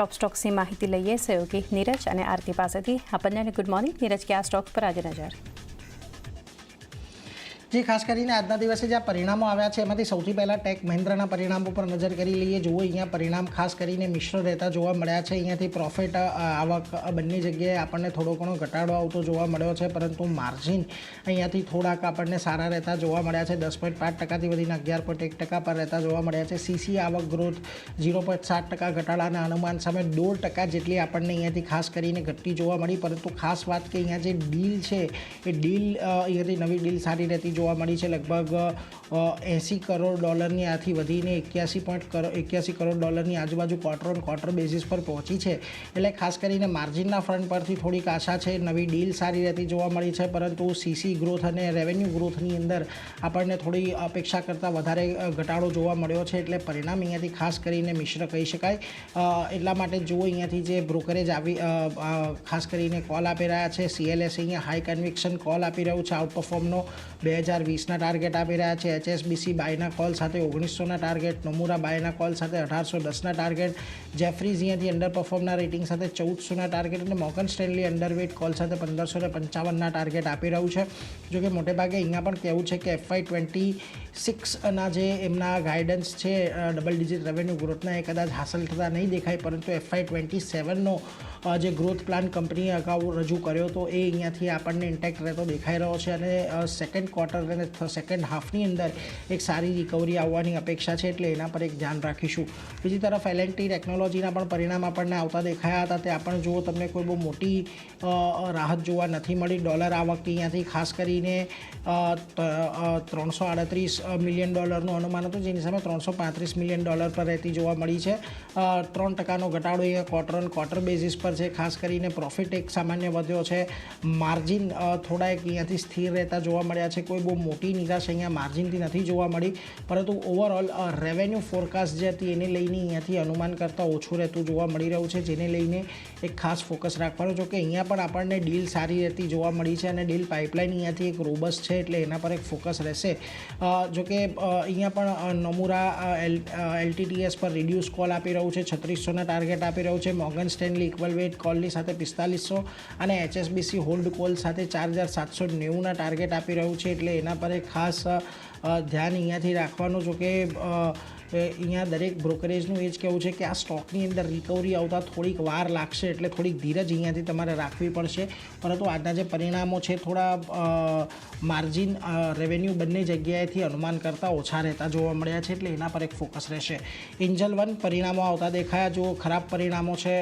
ટોપ સ્ટોક્સની માહિતી લઈએ સહયોગી નીરજ અને આરતી પાસેથી આ બંનેને ગુડ મોર્નિંગ નીરજ કે આ સ્ટોક્સ પર આજે નજર જે ખાસ કરીને આજના દિવસે જે પરિણામો આવ્યા છે, એમાંથી સૌથી પહેલાં ટેક મહિન્દ્રાના પરિણામો પર નજર કરી લઈએ. જુઓ, અહીંયા પરિણામ ખાસ કરીને મિશ્ર રહેતા જોવા મળ્યા છે. અહીંયાથી પ્રોફિટ આવક બંને જગ્યાએ આપણને થોડો ઘણો ઘટાડો આવતો જોવા મળ્યો છે, પરંતુ માર્જિન અહીંયાથી થોડાક આપણને સારા રહેતા જોવા મળ્યા છે. દસ પોઈન્ટ પાંચ ટકાથી વધીને અગિયાર પોઈન્ટ એક ટકા પર રહેતા જોવા મળ્યા છે. સીસી આવક ગ્રોથ ઝીરો પોઈન્ટ સાત ટકા ઘટાડાના અનુમાન સામે દોઢ ટકા જેટલી આપણને અહીંયાથી ખાસ કરીને ઘટતી જોવા મળી. પરંતુ ખાસ વાત કે અહીંયા જે ડીલ છે, એ ડીલ અહીંયાથી નવી ડીલ સારી રહેતી જોવા મળી છે. લગભગ એંસી કરોડ ડોલરની આથી વધીને એક્યાસી પોઈન્ટ કરોડ એક્યાસી કરોડ ડોલરની આજુબાજુ ક્વાર્ટર ઓન ક્વાર્ટર બેઝિસ પર પહોંચી છે. એટલે ખાસ કરીને માર્જિનના ફ્રન્ટ પરથી થોડીક આશા છે. નવી ડીલ સારી રહેતી જોવા મળી છે, પરંતુ સીસી ગ્રોથ અને રેવન્યુ ગ્રોથની અંદર આપણને થોડી અપેક્ષા કરતાં વધારે ઘટાડો જોવા મળ્યો છે. એટલે પરિણામ અહીંયાથી ખાસ કરીને મિશ્ર કહી શકાય. એટલા માટે જુઓ અહીંયાથી જે બ્રોકરેજ આવી ખાસ કરીને કોલ આપી રહ્યા છે. સીએલએસ અહીંયા હાઈ કન્વિક્શન કોલ આપી રહ્યું છે. આઉટ પરફોર્મનો બે હજાર વીસના ટાર્ગેટ આપી રહ્યા છે. એચએસબીસી બાયના કોલ સાથે ઓગણીસોના ટાર્ગેટ, નમુરા બાયના કોલ સાથે અઢારસો દસના ટાર્ગેટ જેફરીઝ અહીંયાથી અંડર પરફોર્મના રેટિંગ સાથે ચૌદસોના ટાર્ગેટ અને મોકન સ્ટેનલી અંડરવેટ કોલ સાથે પંદરસો ને પંચાવનના ટાર્ગેટ આપી રહ્યું છે. જો કે મોટેભાગે અહીંયા પણ કહેવું છે કે એફઆઈ ટ્વેન્ટી સિક્સના જે એમના ગાઈડન્સ છે ડબલ ડિજિટ રેવન્યુ ગ્રોથના એ કદાચ હાંસલ થતા નહીં દેખાય, પરંતુ એફઆઈ ટ્વેન્ટી સેવનનો જે ગ્રોથ પ્લાન કંપનીએ અગાઉ રજૂ કર્યો હતો એ અહીંયાથી આપણને ઇન્ટેક્ટ રહેતો દેખાઈ રહ્યો છે અને સેકન્ડ ક્વાર્ટર અને સેકન્ડ હાફની અંદર એક સારી રિકવરી આવવાની અપેક્ષા છે એટલે એના પર એક ધ્યાન રાખીશું. બીજી તરફ એલએનટી ટેકનોલોજીના પણ પરિણામ આપણને આવતા દેખાયા હતા. તે પણ જુઓ તમને કોઈ બહુ મોટી રાહત જોવા નથી મળી. ડોલર આવક અહીંયાથી ખાસ કરીને ત્રણસો આડત્રીસ મિલિયન ડોલરનું અનુમાન હતું, જેની સામે ત્રણસો પાંત્રીસ મિલિયન ડોલર પર રહેતી જોવા મળી છે. ત્રણ ટકાનો ઘટાડો અહીંયા ક્વાર્ટર ઓન ક્વાર્ટર બેઝિસ પર છે ખાસ કરીને પ્રોફિટ એક સામાન્ય વધ્યો છે. માર્જિન થોડા એક અહીંયાથી સ્થિર રહેતા જોવા મળ્યા છે. કોઈ બહુ મોટી નિરાશ અહીંયા માર્જિનથી નથી જોવા મળી. પરંતુ ઓવરઓલ રેવન્યુ ફોરકાસ્ટ જે હતી એને લઈને અહીંયાથી અનુમાન કરતાં ઓછું રહેતું જોવા મળી રહ્યું છે. જેને લઈને એક ખાસ ફોકસ રાખવાનું જો કે અહીંયા પણ આપણને ડીલ સારી રહેતી જોવા મળી છે અને ડીલ પાઇપલાઇન અહીંયાથી એક રોબસ છે એટલે એના પર એક ફોકસ રહેશે. અ, જો કે અ, અહીંયા પણ નમુરા નમુરા એલટીટીએસ પર રિડ્યુસ કોલ આપી રહ્યું છે. છત્રીસોના ટાર્ગેટ આપી રહ્યું છે. મોગન સ્ટેનલી ઇક્વલ વેટ કોલની સાથે પિસ્તાલીસો અને એચએસબીસી હોલ્ડ કોલ સાથે ચાર હજાર સાતસો નેવુંના ટાર્ગેટ આપી રહ્યું છે. એટલે એના પર એક ખાસ ધ્યાન અહીંયાથી રાખવાનું જો કે અહીંયા દરેક બ્રોકરેજનું એ જ કહેવું છે કે આ સ્ટોકની અંદર રિકવરી આવતા થોડીક વાર લાગશે એટલે થોડીક ધીરજ અહીંયાથી તમારે રાખવી પડશે. પરંતુ આજના જે પરિણામો છે, થોડા માર્જિન રેવન્યુ બંને જગ્યાએથી અનુમાન કરતાં ઓછા રહેતા જોવા મળ્યા છે, એટલે એના પર એક ફોકસ રહેશે. એન્જલ વન પરિણામો આવતા દેખાયા. જો ખરાબ પરિણામો છે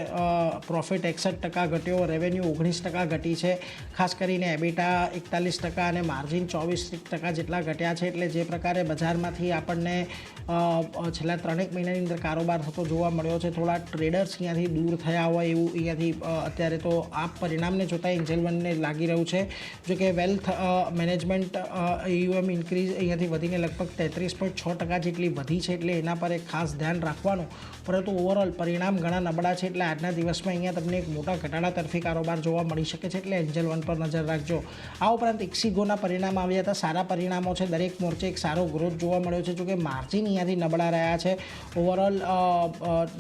પ્રોફિટ એકસઠ ટકા ઘટ્યો રેવન્યુ ઓગણીસ ટકા ઘટી છે. ખાસ કરીને એબિટા એકતાલીસ ટકા અને માર્જિન ચોવીસ ટકા જેટલા ઘટ્યા છે, એટલે જે પ્રકારે બજારમાંથી આપણને છેલ્લા ત્રણેક મહિનાની અંદર કારોબાર થતો જોવા મળ્યો છે. થોડા ટ્રેડર્સ અહીંયાથી દૂર થયા હોય એવું અહીંયાથી અત્યારે તો આ પરિણામને જોતાં એન્જલ વનને લાગી રહ્યું છે. જો કે વેલ્થ મેનેજમેન્ટ યુએમ ઇન્ક્રીઝ અહીંયાથી વધીને લગભગ તેત્રીસ પોઈન્ટ છ ટકા જેટલી વધી છે એટલે એના પર એક ખાસ ધ્યાન રાખવાનું. પરંતુ ઓવરઓલ પરિણામ ઘણા નબળા છે એટલે આજના દિવસમાં અહીંયા તમને એક મોટા ઘટાડા તરફી કારોબાર જોવા મળી શકે છે એટલે એન્જલ વન પર નજર રાખજો. આ ઉપરાંત ઇક્સિગોના પરિણામ આવ્યા હતા. સારા પરિણામો છે. દરેક મોરચે એક સારો ગ્રોથ જોવા મળ્યો છે. જોકે માર્જિન અહીંયાથી નબળા રહ્યા છે. ઓવરઓલ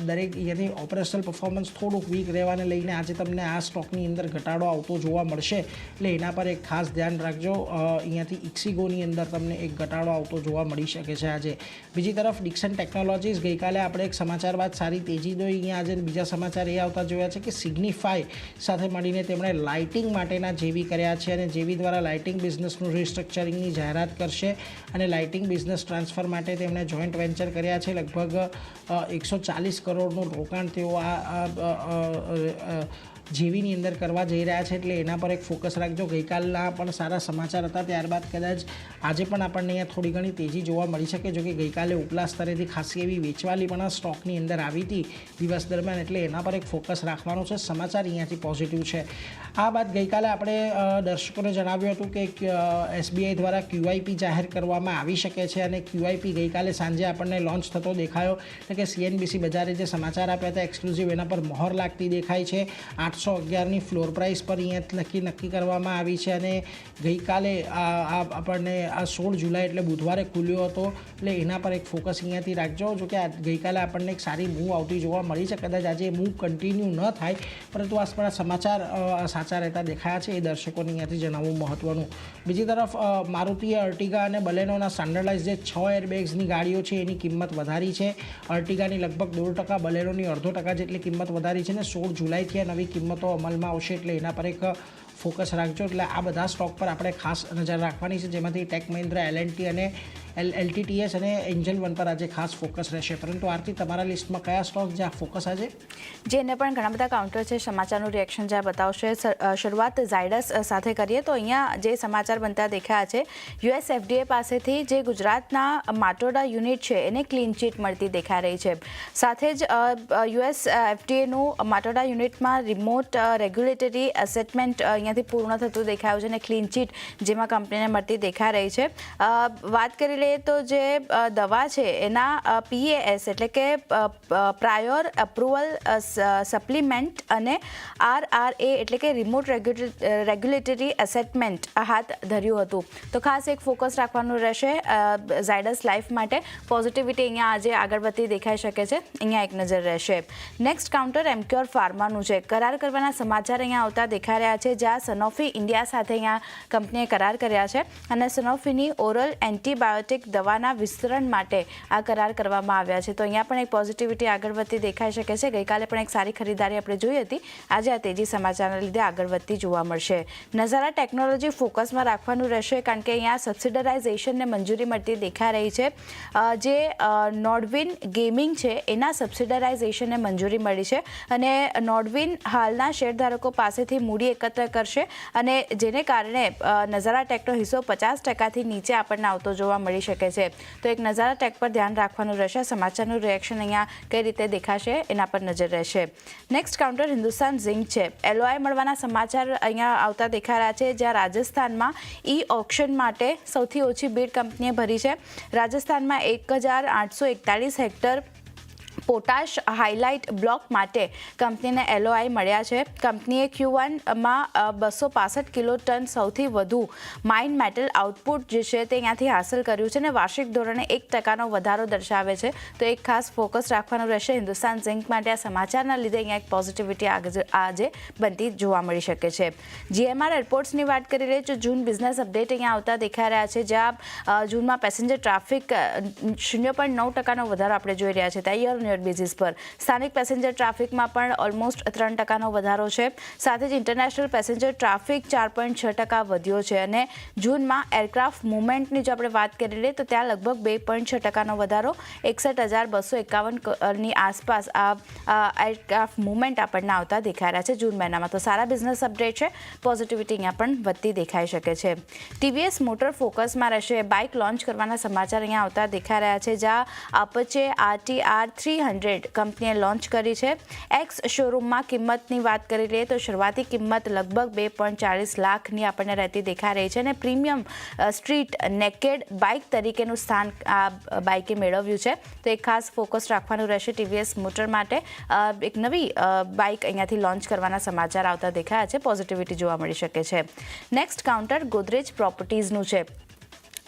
દરેક અહીંયાથી ઓપરેશનલ પરફોર્મન્સ થોડુંક વીક રહેવાને લઈને આજે તમને આ સ્ટોકની અંદર ઘટાડો આવતો જોવા મળશે. એટલે એના પર એક ખાસ ધ્યાન રાખજો. અહીંયાથી ઇક્સિગોની અંદર તમને એક ઘટાડો આવતો જોવા મળી શકે છે આજે. બીજી તરફ ડિક્સન ટેકનોલોજીસ ગઈકાલે આપણે એક સમાચાર બાદ સારી તેજી દોઈ. અહીંયા આજે બીજા સમાચાર એ આવતા જોયા છે કે સિગ્નિફાય સાથે મળીને તેમણે લાઇટિંગ માટેના જેવી કર્યા છે અને જેવી દ્વારા લાઇટિંગ બિઝનેસનું રિસ્ટ્રક્ચરિંગની જાહેરાત કરશે અને લાઇટિંગ બિઝનેસ ટ્રાન્સફર માટે તેમણે જોઈન્ટ વેન્ચર કર્યા છે. લગભગ એકસો ચાલીસ કરોડનું રોકાણ તેઓ આ જેવીની અંદર કરવા જઈ રહ્યા છે એટલે એના પર એક ફોકસ રાખજો. ગઈકાલના પણ સારા સમાચાર હતા. ત્યારબાદ કદાચ આજે પણ આપણને અહીંયા થોડી ઘણી તેજી જોવા મળી શકે. જો કે ગઈકાલે ઉપલા સ્તરેથી ખાસી એવી વેચવાલી પણ આ સ્ટોકની અંદર આવી હતી દિવસ દરમિયાન એટલે એના પર એક ફોકસ રાખવાનો છે. સમાચાર અહીંયાથી પોઝિટિવ છે. આ બાદ ગઈકાલે આપણે દર્શકોને જણાવ્યું હતું કે એસબીઆઈ દ્વારા ક્યુઆઈપી જાહેર કરવામાં આવી શકે છે અને ક્યુઆઈપી ગઈકાલે સાંજે આપણને લોન્ચ થતો દેખાયો. એટલે કે સીએનબીસી બજારે જે સમાચાર આપ્યા હતા એક્સક્લુઝિવ એના પર મહોર લાગતી દેખાય છે. આઠસો આઠસો અગિયારની ફ્લોર પ્રાઇસ પર અહીંયા નક્કી નક્કી કરવામાં આવી છે અને ગઈકાલે આ આ આપણને આ સોળ જુલાઈ એટલે બુધવારે ખુલ્યો હતો એટલે એના પર એક ફોકસ અહીંયાથી રાખજો. જો કે ગઈકાલે આપણને એક સારી મૂવ આવતી જોવા મળી છે. કદાચ આજે મૂવ કન્ટિન્યુ ન થાય, પરંતુ આસપાસ સમાચાર સાચા રહેતા દેખાયા છે. એ દર્શકોને અહીંયાથી જણાવવું મહત્ત્વનું બીજી તરફ મારુતિ અર્ટિગા અને બલેનોના સ્ટાન્ડર્ડાઇઝ જે છ એરબેગ્સની ગાડીઓ છે, એની કિંમત વધારી છે. અર્ટિગાની લગભગ દોઢ ટકા, બલેનોની અડધો ટકા જેટલી કિંમત વધારી છે ને સોળ જુલાઈથી આ નવી કિંમતો અમલમાં આવશે એટલે એના પર એક ફોકસ રાખજો. એટલે આ બધા સ્ટોક પર આપણે ખાસ નજર રાખવાની છે. જેમાંથી ટેક મહિન્દ્રા એલએનટી અને એલ એલટીટીએસ અને એન્જલ વન પર આજે ખાસ ફોકસ રહેશે. પરંતુ આરતી, તમારા લિસ્ટમાં કયા સ્ટોક જ્યાં ફોકસ આજે? જેને પણ ઘણા બધા કાઉન્ટર છે, સમાચારનું રિએક્શન જ્યાં બતાવશે. શરૂઆત ઝાયડસ સાથે કરીએ તો અહીંયા જે સમાચાર બનતા દેખાયા છે યુએસ એફડીએ પાસેથી જે ગુજરાતના માટોડા યુનિટ છે, એને ક્લીન ચીટ મળતી દેખાઈ રહી છે. સાથે જ યુએસ એફડીએનું માટોડા યુનિટમાં રિમોટ રેગ્યુલેટરી એસેટમેન્ટ અહીંયાથી પૂર્ણ થતું દેખાયું છે અને ક્લીન ચીટ જેમાં કંપનીને મળતી દેખાઈ રહી છે. વાત કરી લઈએ તો જે દવા છે, એના પીએએસ એટલે કે પ્રાયોર અપ્રુવલ સપ્લિમેન્ટ અને આર આર એટલે કે રિમોટ રેગ્યુલેટરી એસેટમેન્ટ હાથ ધર્યું હતું. તો ખાસ એક ફોકસ રાખવાનું રહેશે ઝાયડસ લાઈફ માટે. પોઝિટિવિટી અહીંયા આજે આગળ વધતી દેખાઈ શકે છે. અહીંયા એક નજર રહેશે. નેક્સ્ટ કાઉન્ટર એમક્યોર ફાર્માનું છે. કરાર કરવાના સમાચાર અહીંયા આવતા દેખાઈ રહ્યા છે, જ્યાં સનોફી ઇન્ડિયા સાથે અહીંયા કંપનીએ કરાર કર્યા છે. અને સનોફીની ઓરલ એન્ટીબાયોટિક દવાના વિસ્તરણ માટે આ કરાર કરવામાં આવ્યા છે. તો અહીંયા પણ એક પોઝિટિવિટી આગળ વધતી દેખાઈ શકે છે. ગઈકાલે પણ એક સારી ખરીદારી આપણે જોઈ હતી. આજે આ તેજી સમાચારના લીધે આગળ વધતી જોવા મળશે. નઝારા ટેકનોલોજી ફોકસમાં રાખવાનું રહેશે કારણ કે અહીંયા સબસિડરાઇઝેશનને મંજૂરી મળતી દેખાઈ રહી છે. જે નોર્ડવિન ગેમિંગ છે, એના સબસિડરાઇઝેશનને મંજૂરી મળી છે અને નોર્ડવિન હાલના શેરધારકો પાસેથી મૂડી એકત્ર કરશે અને જેને કારણે નઝારા ટેકનો હિસ્સો પચાસ ટકાથી નીચે આપણને આવતો જોવા મળી શકે છે. તો એક નજારા ટેક પર ધ્યાન રાખવાનું રહેશે. સમાચારનું રિએક્શન અહીંયા કઈ રીતે દેખાશે એના પર નજર રહેશે. નેક્સ્ટ કાઉન્ટર હિન્દુસ્તાન ઝિંક છે. એલઓઆઈ મળવાના સમાચાર અહીંયા આવતા દેખાઈ રહ્યા છે, જ્યાં રાજસ્થાનમાં ઈ ઓક્શન માટે સૌથી ઓછી બીડ કંપનીએ ભરી છે. રાજસ્થાનમાં એક હજાર આઠસો એકતાલીસ હેક્ટર પોટાશ હાઇલાઇટ બ્લોક માટે કંપનીને એલઓઆઈ મળ્યા છે. કંપનીએ ક્યુ વનમાં બસો પાસઠ કિલો ટન સૌથી વધુ માઇન મેટલ આઉટપુટ જે છે તે અહીંયાથી હાંસલ કર્યું છે અને વાર્ષિક ધોરણે એક ટકાનો વધારો દર્શાવે છે. તો એક ખાસ ફોકસ રાખવાનું રહેશે. હિન્દુસ્તાન ઝિંક માટે આ સમાચારના લીધે અહીંયા એક પોઝિટિવિટી આજે બનતી જોવા મળી શકે છે. જીએમઆર એરપોર્ટ્સની વાત કરી રહી તો જૂન બિઝનેસ અપડેટ અહીંયા આવતા દેખાઈ રહ્યા છે, જ્યાં જૂનમાં પેસેન્જર ટ્રાફિક શૂન્ય પોઈન્ટ નવ ટકાનો વધારો આપણે જોઈ રહ્યા છે ત્યાં યર યર બેઝિસ પર. સ્થાનિક પેસેન્જર ટ્રાફિકમાં પણ ઓલમોસ્ટ ત્રણ ટકાનો વધારો છે. સાથે જ ઇન્ટરનેશનલ પેસેન્જર ટ્રાફિક ચાર પોઈન્ટ છ ટકા વધ્યો છે અને જૂનમાં એરક્રાફ્ટ મુવમેન્ટની જો આપણે વાત કરી લઈએ તો ત્યાં લગભગ બે પોઈન્ટ છ ટકાનો વધારો. એકસઠ હજાર બસો એકાવનની આસપાસ આ એરક્રાફ્ટ મુવમેન્ટ આપણને આવતા દેખાઈ રહ્યા છે જૂન મહિનામાં. તો સારા બિઝનેસ અપડેટ છે. પોઝિટિવિટી અહીંયા પણ વધતી દેખાઈ શકે છે. ટીવીએસ મોટર ફોકસમાં રહેશે. બાઇક લોન્ચ કરવાના સમાચાર અહીંયા આવતા દેખાઈ રહ્યા છે. જ્યાં અપચે આરટીઆર થ્રી હંડ્રેડ કંપનીએ લોન્ચ કરી છે. એક્સ શોરૂમમાં કિંમતની વાત કરી લઈએ તો શરૂઆતી કિંમત લગભગ બે પોઈન્ટ ચાળીસ લાખની આપણને રહેતી દેખાઈ રહી છે અને પ્રીમિયમ સ્ટ્રીટ નેકેડ બાઇક તરીકેનું સ્થાન આ બાઇકે મેળવ્યું છે. તો એક ખાસ ફોકસ રાખવાનું રહેશે ટીવીએસ મોટર માટે. એક નવી બાઇક અહીંયાથી લોન્ચ કરવાના સમાચાર આવતા દેખાયા છે. પોઝિટિવિટી જોવા મળી શકે છે. નેક્સ્ટ કાઉન્ટર ગોદરેજ પ્રોપર્ટીઝનું છે.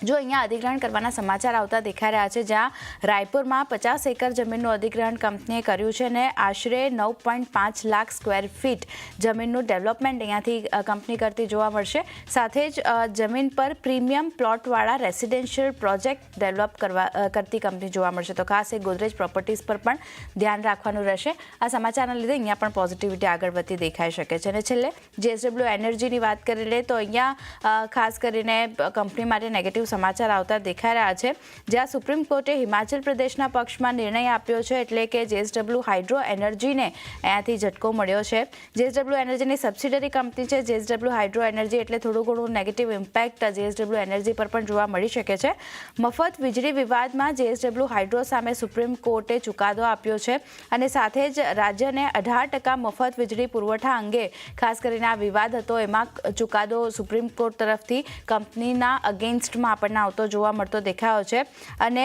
જો અહીંયા અધિગ્રહણ કરવાના સમાચાર આવતા દેખાઈ રહ્યા છે, જ્યાં રાયપુરમાં પચાસ એકર જમીનનું અધિગ્રહણ કંપનીએ કર્યું છે અને આશરે નવ પોઈન્ટ પાંચ લાખ સ્ક્વેર ફીટ જમીનનું ડેવલપમેન્ટ અહીંયાથી કંપની કરતી જોવા મળશે. સાથે જ જમીન પર પ્રીમિયમ પ્લોટવાળા રેસિડેન્શિયલ પ્રોજેક્ટ ડેવલપ કરવા કરતી કંપની જોવા મળશે. તો ખાસ એ ગોદરેજ પ્રોપર્ટીઝ પર પણ ધ્યાન રાખવાનું રહેશે. આ સમાચારના લીધે અહીંયા પણ પોઝિટિવિટી આગળ વધતી દેખાઈ શકે છે. અને છેલ્લે જેએસડબલ્યુ એનર્જીની વાત કરી લઈએ તો અહીંયા ખાસ કરીને કંપની માટે નેગેટિવ સમાચાર આવતા દેખાઈ રહ્યા છે. જ્યાં સુપ્રીમ કોર્ટે હિમાચલ પ્રદેશના પક્ષમાં નિર્ણય આપ્યો છે એટલે કે જેએસડબલ્યુ હાઇડ્રો એનર્જીને અહીંયાથી ઝટકો મળ્યો છે. જેએસડબલ્યુ એનર્જીની સબસિડરી કંપની છે. જેએસડબલ્યુ હાઇડ્રો એનર્જી એટલે થોડું ઘણું નેગેટિવ ઇમ્પેક્ટ જેએસડબલ્યુ એનર્જી પર પણ જોવા મળી શકે છે. મફત વીજળી વિવાદમાં જેએસડબલ્યુ હાઇડ્રો સામે સુપ્રીમ કોર્ટે ચુકાદો આપ્યો છે અને સાથે જ રાજ્યને અઢાર ટકા મફત વીજળી પુરવઠા અંગે ખાસ કરીને આ વિવાદ હતો. એમાં ચુકાદો સુપ્રીમ કોર્ટ તરફથી કંપનીના અગેન્સ્ટમાં આપણને આવતો જોવા મળતો દેખાયો છે. અને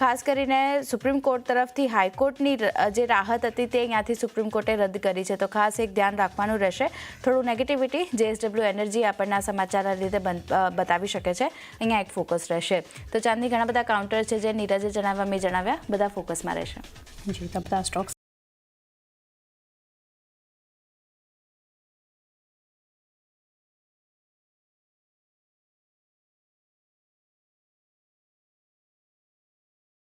ખાસ કરીને સુપ્રીમ કોર્ટ તરફથી હાઈકોર્ટની જે રાહત હતી તે અહીંયાથી સુપ્રીમ કોર્ટે રદ કરી છે. તો ખાસ એક ધ્યાન રાખવાનું રહેશે. થોડું નેગેટિવિટી જેએસડબલ્યુ એનર્જી આપણને આ સમાચારના લીધે બતાવી શકે છે. અહીંયા એક ફોકસ રહેશે. તો ચાંદની ઘણા બધા કાઉન્ટર છે જે નીરજે જણાવવા મેં જણાવ્યા. બધા ફોકસમાં રહેશે. જી બધા સ્ટોક્સ